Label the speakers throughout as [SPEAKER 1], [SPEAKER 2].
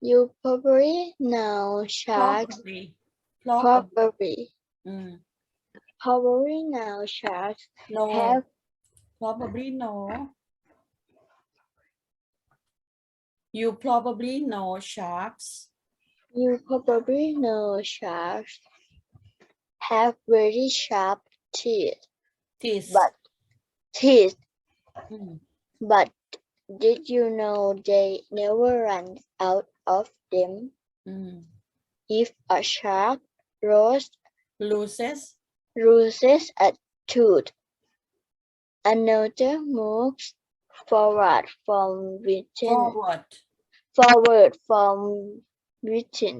[SPEAKER 1] You probably know sharks.
[SPEAKER 2] Probably. Probably. Mm.
[SPEAKER 1] Probably, know sharks
[SPEAKER 2] no. Probably no. You probably know sharks.
[SPEAKER 1] You probably know sharks have very sharp teeth,
[SPEAKER 2] Teeth.
[SPEAKER 1] but teeth.
[SPEAKER 2] Mm.
[SPEAKER 1] But did you know they never run out of them?
[SPEAKER 2] อืม
[SPEAKER 1] If a shark rose,
[SPEAKER 2] loses
[SPEAKER 1] loses a tooth, another moves forward from within.
[SPEAKER 2] forward
[SPEAKER 1] Forward from within.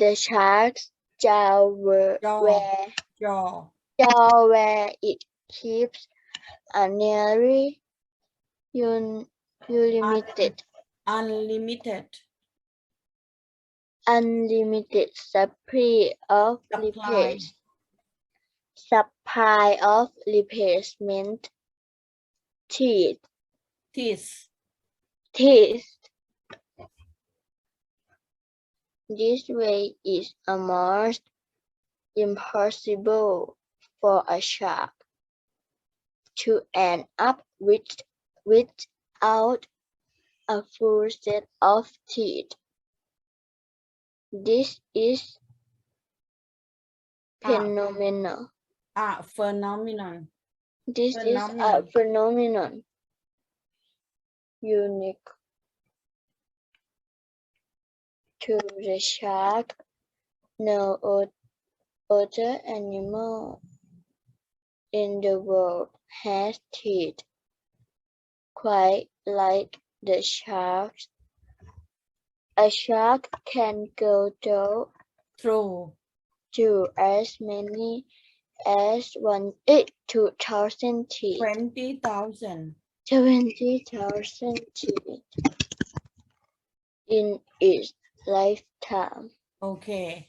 [SPEAKER 1] The shark's jaw were
[SPEAKER 2] Jaw.
[SPEAKER 1] where
[SPEAKER 2] jaw
[SPEAKER 1] jaw where it keeps a nearly un, unlimited
[SPEAKER 2] unlimited.
[SPEAKER 1] Unlimited supply of
[SPEAKER 2] Supply.
[SPEAKER 1] repairs supply of replacement. Teeth.
[SPEAKER 2] Teeth.
[SPEAKER 1] Teeth. This way is almost impossible for a shark to end up with without a full set of teeth. This is
[SPEAKER 2] Ah.
[SPEAKER 1] phenomenal.
[SPEAKER 2] a phenomenon
[SPEAKER 1] This is a
[SPEAKER 2] Phenomenon.
[SPEAKER 1] phenomenon unique to the shark. No o- other animal in the world has teeth quite like the sharks. A shark can go through
[SPEAKER 2] through
[SPEAKER 1] to as many as one eight two thousand teeth.
[SPEAKER 2] 20,000
[SPEAKER 1] Seventy thousand teeth in its lifetime.
[SPEAKER 2] okay